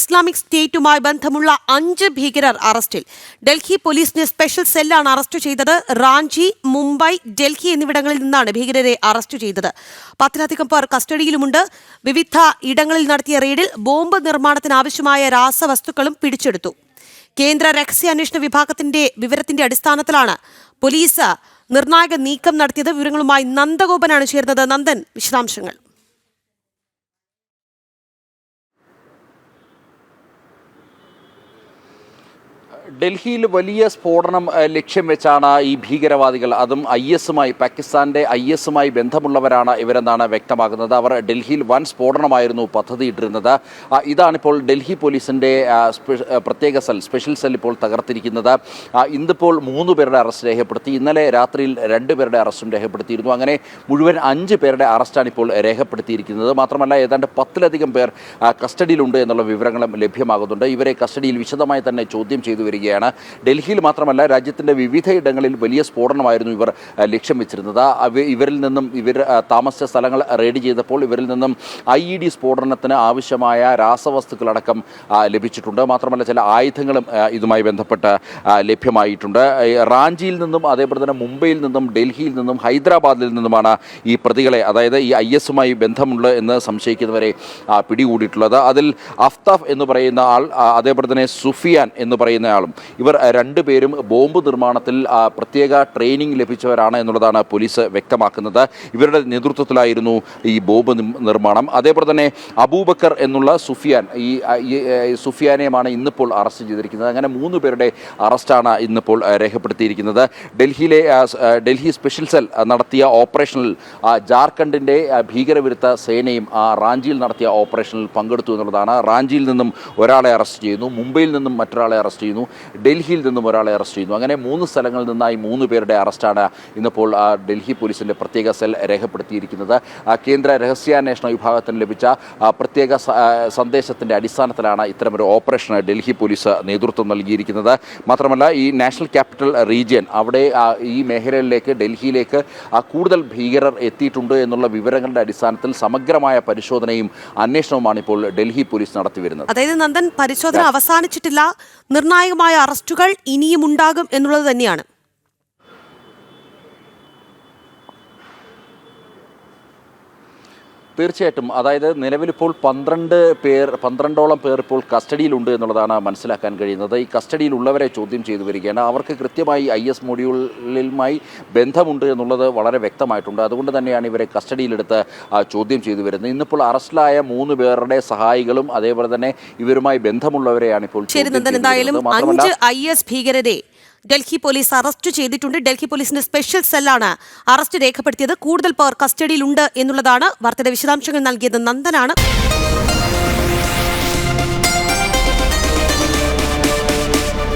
Islamic സ്റ്റേറ്റുമായി ബന്ധമുള്ള അഞ്ച് ഭീകരർ അറസ്റ്റിൽ. ഡൽഹി പോലീസിന്റെ സ്പെഷ്യൽ സെല്ലാണ് അറസ്റ്റ് ചെയ്തത് റാഞ്ചി മുംബൈ ഡൽഹി എന്നിവിടങ്ങളിൽ നിന്നാണ് ഭീകരരെ അറസ്റ്റ് ചെയ്തത്. പത്തിലധികം പേർ കസ്റ്റഡിയിലുമുണ്ട്. വിവിധ ഇടങ്ങളിൽ നടത്തിയ റെയ്ഡിൽ ബോംബ് നിർമ്മാണത്തിന് ആവശ്യമായ രാസവസ്തുക്കളും പിടിച്ചെടുത്തു. കേന്ദ്ര രഹസ്യാന്വേഷണ വിഭാഗത്തിന്റെ വിവരത്തിന്റെ അടിസ്ഥാനത്തിലാണ് പോലീസ് നിർണായക നീക്കം നടത്തിയത്. വിവരങ്ങളുമായി നന്ദഗോപനാണ് ചേർന്നത് നന്ദൻ വിശദാംശങ്ങൾ. ഡൽഹിയിൽ വലിയ സ്ഫോടനം ലക്ഷ്യം വെച്ചാണ് ഈ ഭീകരവാദികൾ. അതും ഐ എസുമായി പാകിസ്ഥാന്റെ ഐ എസുമായി ബന്ധമുള്ളവരാണ് ഇവരെന്നാണ് വ്യക്തമാകുന്നത്. അവർ ഡൽഹിയിൽ വൻ സ്ഫോടനമായിരുന്നു പദ്ധതിയിട്ടിരുന്നത്. ഇതാണിപ്പോൾ ഡൽഹി പോലീസിന്റെ പ്രത്യേക സെൽ സ്പെഷ്യൽ സെൽ ഇപ്പോൾ തകർത്തിരിക്കുന്നത്. ഇന്നിപ്പോൾ മൂന്ന് പേരുടെ അറസ്റ്റ് രേഖപ്പെടുത്തി. ഇന്നലെ രാത്രിയിൽ രണ്ട് പേരുടെ അറസ്റ്റും രേഖപ്പെടുത്തിയിരുന്നു. അങ്ങനെ മുഴുവൻ അഞ്ച് പേരുടെ അറസ്റ്റാണ് ഇപ്പോൾ രേഖപ്പെടുത്തിയിരിക്കുന്നത്. മാത്രമല്ല ഏതാണ്ട് പത്തിലധികം പേർ കസ്റ്റഡിയിലുണ്ട് എന്നുള്ള വിവരങ്ങളും ലഭ്യമാകുന്നുണ്ട്. ഇവരെ കസ്റ്റഡിയിൽ വിശദമായി തന്നെ ചോദ്യം ചെയ്തു വരികയാണ്. ഡൽഹിയിൽ മാത്രമല്ല രാജ്യത്തിന്റെ വിവിധ ഇടങ്ങളിൽ വലിയ സ്ഫോടനമായിരുന്നു ഇവർ ലക്ഷ്യം വെച്ചിരുന്നത്. ഇവരിൽ നിന്നും ഇവർ താമസ സ്ഥലങ്ങൾ റെയ്ഡ് ചെയ്തപ്പോൾ ഇവരിൽ നിന്നും ഐ ഇ ഡി സ്ഫോടനത്തിന് ആവശ്യമായ രാസവസ്തുക്കളടക്കം ലഭിച്ചിട്ടുണ്ട്. മാത്രമല്ല ചില ആയുധങ്ങളും ഇതുമായി ബന്ധപ്പെട്ട് ലഭ്യമായിട്ടുണ്ട്. റാഞ്ചിയിൽ നിന്നും അതേപോലെ തന്നെ മുംബൈയിൽ നിന്നും ഡൽഹിയിൽ നിന്നും ഹൈദരാബാദിൽ നിന്നുമാണ് ഈ പ്രതികളെ അതായത് ഈ ഐ എസുമായി ബന്ധമുള്ള എന്ന് സംശയിക്കുന്നവരെ പിടികൂടിയിട്ടുള്ളത്. അതിൽ അഫ്താഫ് എന്ന് പറയുന്ന ആൾ അതേപോലെ തന്നെ സുഫിയാൻ എന്ന് പറയുന്ന ആളും ഇവർ രണ്ടുപേരും ബോംബ് നിർമ്മാണത്തിൽ പ്രത്യേക ട്രെയിനിങ് ലഭിച്ചവരാണ് എന്നുള്ളതാണ് പോലീസ് വ്യക്തമാക്കുന്നത്. ഇവരുടെ നേതൃത്വത്തിലായിരുന്നു ഈ ബോംബ് നിർമ്മാണം. അതേപോലെ തന്നെ അബൂബക്കർ എന്നുള്ള സുഫിയാൻ ഈ സുഫിയാനെയുമാണ് ഇന്നിപ്പോൾ അറസ്റ്റ് ചെയ്തിരിക്കുന്നത്. അങ്ങനെ മൂന്ന് പേരുടെ അറസ്റ്റാണ് ഇന്നിപ്പോൾ രേഖപ്പെടുത്തിയിരിക്കുന്നത്. ഡൽഹിയിലെ ഡൽഹി സ്പെഷ്യൽ സെൽ നടത്തിയ ഓപ്പറേഷനിൽ ജാർഖണ്ഡിന്റെ ഭീകരവിരുദ്ധ സേനയും റാഞ്ചിയിൽ നടത്തിയ ഓപ്പറേഷനിൽ പങ്കെടുത്തു എന്നുള്ളതാണ്. റാഞ്ചിയിൽ നിന്നും ഒരാളെ അറസ്റ്റ് ചെയ്യുന്നു. മുംബൈയിൽ നിന്നും മറ്റൊരാളെ അറസ്റ്റ് ചെയ്യുന്നു. ഡൽഹിയിൽ നിന്നും ഒരാളെ അറസ്റ്റ് ചെയ്യുന്നു. അങ്ങനെ മൂന്ന് സ്ഥലങ്ങളിൽ നിന്നായി മൂന്ന് പേരുടെ അറസ്റ്റാണ് ഇന്നിപ്പോൾ ഡൽഹി പോലീസിന്റെ പ്രത്യേക സെൽ രേഖപ്പെടുത്തിയിരിക്കുന്നത്. ആ, കേന്ദ്ര രഹസ്യാന്വേഷണ വിഭാഗത്തിന് ലഭിച്ച പ്രത്യേക സന്ദേശത്തിന്റെ അടിസ്ഥാനത്തിലാണ് ഇത്തരമൊരു ഓപ്പറേഷന് ഡൽഹി പോലീസ് നേതൃത്വം നൽകിയിരിക്കുന്നത്. മാത്രമല്ല ഈ നാഷണൽ ക്യാപിറ്റൽ റീജിയൻ അവിടെ ഈ മേഖലയിലേക്ക് ഡൽഹിയിലേക്ക് ആ, കൂടുതൽ ഭീകരർ എത്തിയിട്ടുണ്ട് എന്നുള്ള വിവരങ്ങളുടെ അടിസ്ഥാനത്തിൽ സമഗ്രമായ പരിശോധനയും അന്വേഷണവുമാണ് ഇപ്പോൾ ഡൽഹി പോലീസ് നടത്തി വരുന്നത് അതായത് നന്ദൻ പരിശോധന അവസാനിച്ചിട്ടില്ല. നിർണായകമായ അറസ്റ്റുകൾ ഇനിയും ഉണ്ടാകും എന്നുള്ളത് തന്നെയാണ്. തീർച്ചയായിട്ടും. അതായത് നിലവിലിപ്പോൾ പന്ത്രണ്ട് പേർ പന്ത്രണ്ടോളം പേർ ഇപ്പോൾ കസ്റ്റഡിയിലുണ്ട് എന്നുള്ളതാണ് മനസ്സിലാക്കാൻ കഴിയുന്നത്. ഈ കസ്റ്റഡിയിലുള്ളവരെ ചോദ്യം ചെയ്തു വരികയാണ്. അവർക്ക് കൃത്യമായി ഐ എസ് മൊഡ്യൂളിലുമായി ബന്ധമുണ്ട് എന്നുള്ളത് വളരെ വ്യക്തമായിട്ടുണ്ട്. അതുകൊണ്ട് തന്നെയാണ് ഇവരെ കസ്റ്റഡിയിലെടുത്ത് ചോദ്യം ചെയ്തു വരുന്നത്. ഇന്നിപ്പോൾ അറസ്റ്റിലായ മൂന്ന് പേരുടെ സഹായികളും അതേപോലെ തന്നെ ഇവരുമായി ബന്ധമുള്ളവരെയാണ് ഇപ്പോൾ ശരി എന്തായാലും അഞ്ച് ഐ എസ് ഭീകരരെ ഡൽഹി പോലീസ് അറസ്റ്റ് ചെയ്തിട്ടുണ്ട്. ഡൽഹി പോലീസിന്റെ സ്പെഷ്യൽ സെല്ലാണ് അറസ്റ്റ് രേഖപ്പെടുത്തിയത്. കൂടുതൽ പേർ കസ്റ്റഡിയിലുണ്ട് എന്നുള്ളതാണ് വാർത്തയുടെ വിശദാംശങ്ങൾ നൽകിയത് നന്ദനാണ്.